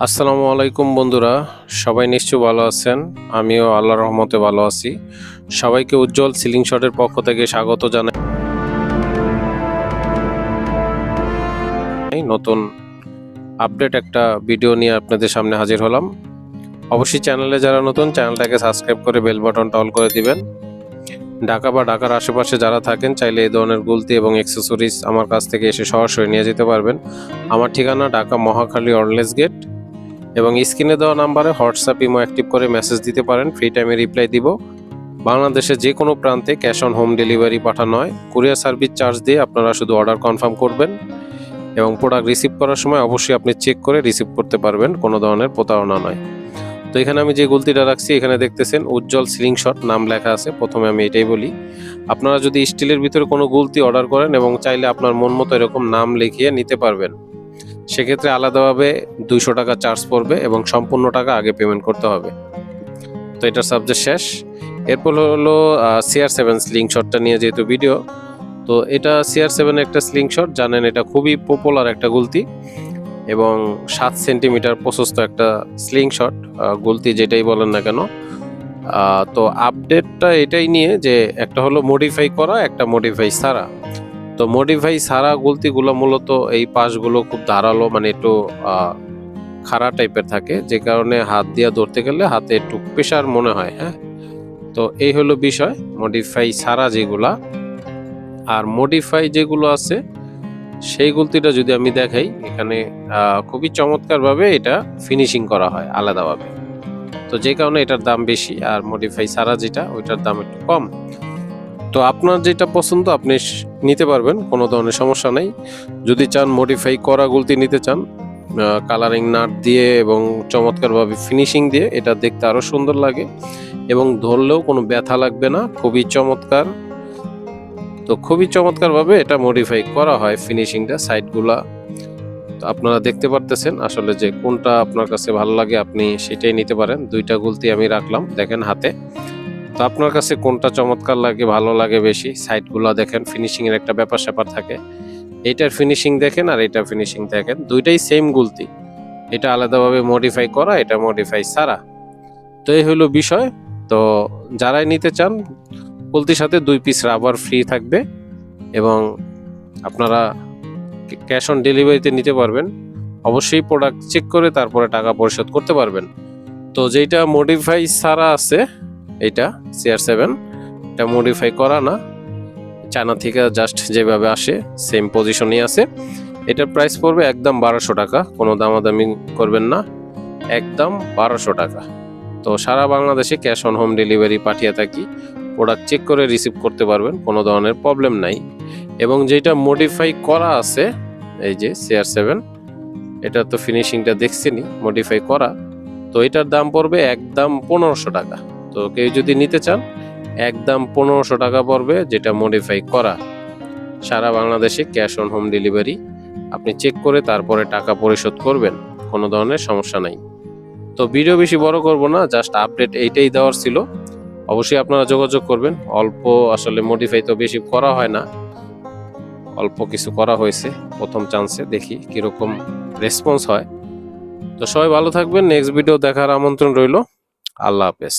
আসসালামু আলাইকুম বন্ধুরা, সবাই নিশ্চয় ভালো আছেন? আমিও আল্লাহর রহমতে ভালো আছি। সবাইকে উজ্জ্বল সিলিং শটের পক্ষ থেকে স্বাগত জানাই। নতুন আপডেট একটা ভিডিও নিয়ে আপনাদের সামনে হাজির হলাম। অবশ্যই চ্যানেলে যারা নতুন, চ্যানেলটাকে সাবস্ক্রাইব করে বেল বাটনটা অল করে দিবেন। ঢাকা বা ঢাকার আশেপাশে যারা থাকেন, চাইলে এই ধরনের গুলতি এবং অ্যাক্সেসরিজ আমার কাছ থেকে এসে সরাসরি নিয়ে যেতে পারবেন। আমার ঠিকানা ঢাকা মহাখালী অর্লেস গেট। এবং স্ক্রিনে দেওয়া নাম্বারে হোয়াটসঅ্যাপ ইমো অ্যাক্টিভ করে মেসেজ দিতে পারেন, ফ্রি টাইমে রিপ্লাই দিব। বাংলাদেশের যে কোনো প্রান্তে ক্যাশ অন হোম ডেলিভারি পাঠানো হয়। কুরিয়ার সার্ভিস চার্জ দিয়ে আপনারা শুধু অর্ডার কনফার্ম করবেন এবং প্রোডাক্ট রিসিভ করার সময় অবশ্যই আপনি চেক করে রিসিভ করতে পারবেন, কোনো ধরনের প্রতারণা নয়। তো এখানে আমি যে গুলতিটা রাখছি, এখানে দেখতেছেন উজ্জ্বল সিলিং শট, নাম লেখা আছে, প্রথমে আমি এটাই বলি। আপনারা যদি স্টিলের ভিতরে কোনো গুলতি অর্ডার করেন এবং চাইলে আপনার মন মতো এরকম নাম লিখিয়ে নিতে পারবেন। সেক্ষেত্রে আলাদাভাবে দুইশো টাকা চার্জ পড়বে এবং সম্পূর্ণ টাকা আগে পেমেন্ট করতে হবে। তো এটার সাবজেক্ট শেষ। এরপর হলো সিআর সেভেন স্লিং শটটা নিয়ে যেহেতু ভিডিও তো এটা সিআর সেভেন একটা স্লিং শট জানেন এটা খুবই পপুলার একটা গুলতি এবং সাত সেন্টিমিটার প্রশস্ত একটা স্লিং শট গুলতি যেটাই বলেন না কেন। তো আপডেটটা এটাই নিয়ে যে একটা হলো মডিফাই করা, একটা মডিফাই ছাড়া। তো মডিফাই সারা গুলতিগুলো মূলত এই পাশগুলো খুব ধারালো মানে একটু খাড়া টাইপের থাকে। যে কারণে হাত দিয়ে ধরতে গেলে হাতে একটু প্রেশার মনে হয় হ্যাঁ? তো এই হলো বিষয় মডিফাই সারা যেগুলা। আর মডিফাই যেগুলো আছে, সেই গুলতিটা যদি আমি দেখাই, এখানে খুবই চমৎকারভাবে এটা ফিনিশিং করা হয় আলাদাভাবে। তো যে কারণে এটার দাম বেশি, আর মডিফাই সারা যেটা, ওইটার দাম একটু কম। তো আপনার যেটা পছন্দ, আপনি নিতে পারবেন, কোনো ধরনের সমস্যা নেই। যদি চান মডিফাই করা গুলতি নিতে চান কালারিং নাট দিয়ে এবং চমৎকারভাবে ফিনিশিং দিয়ে, এটা দেখতে আরও সুন্দর লাগে এবং ধরলেও কোনো ব্যথা লাগবে না, খুবই চমৎকার। তো খুবই চমৎকারভাবে এটা মডিফাই করা হয় ফিনিশিংটা সাইডগুলা তো আপনারা দেখতে পারতেছেন আসলে যে কোনটা আপনার কাছে ভালো লাগে, আপনি সেটাই নিতে পারেন। দুইটা গুলতি আমি রাখলাম, দেখেন হাতে। তো আপনার কাছে কোনটা চমৎকার লাগে, ভালো লাগে বেশি? সাইডগুলো দেখেন ফিনিশিংয়ের একটা ব্যাপার স্যাপার থাকে। এটার ফিনিশিং দেখেন আর এটার ফিনিশিং দেখেন। দুইটাই সেম গুলতি। এটা আলাদাভাবে মডিফাই করা, এটা মডিফাই ছাড়া। তো এই হলো বিষয়। তো যারাই নিতে চান গুলতির সাথে দুই পিস রাবার ফ্রি থাকবে এবং আপনারা ক্যাশ অন ডেলিভারিতে নিতে পারবেন। অবশ্যই প্রোডাক্ট চেক করে তারপরে টাকা পরিশোধ করতে পারবেন। তো যেটা মডিফাই ছাড়া আছে এটা সিআর সেভেন এটা মডিফাই করা না। চায়না থেকে জাস্ট যেভাবে আসে সেম পজিশনই আছে। এটার প্রাইস পড়বে একদম বারোশো টাকা। কোনো দামাদামি করবেন না। একদম বারোশো টাকা। তো সারা বাংলাদেশে ক্যাশ অন হোম ডেলিভারি পাঠিয়ে থাকি। প্রোডাক্ট চেক করে রিসিভ করতে পারবেন। কোনো ধরনের প্রবলেম নাই। এবং যেটা মডিফাই করা আছে, এই যে সিআর সেভেন এটা তো ফিনিশিংটা দেখছেনি মডিফাই করা। তো এটার দাম পড়বে একদম পনেরোশো টাকা। তো কেউ যদি নিতে চান, একদম পনেরোশো টাকা পড়বে যেটা মডিফাই করা। সারা বাংলাদেশে ক্যাশ অন হোম ডেলিভারি আপনি চেক করে তারপরে টাকা পরিশোধ করবেন, কোনো ধরনের সমস্যা নাই। তো ভিডিও বেশি বড় করব না জাস্ট আপডেট এইটাই দেওয়ার ছিল। অবশ্যই আপনারা যোগাযোগ করবেন, অল্প আসলে মডিফাই তো বেশি করা হয় না। অল্প কিছু করা হয়েছে, প্রথম চান্সে দেখি কীরকম রেসপন্স হয়। তো সবাই ভালো থাকবেন নেক্সট ভিডিও দেখার আমন্ত্রণ রইল। আল্লাহ হাফেজ।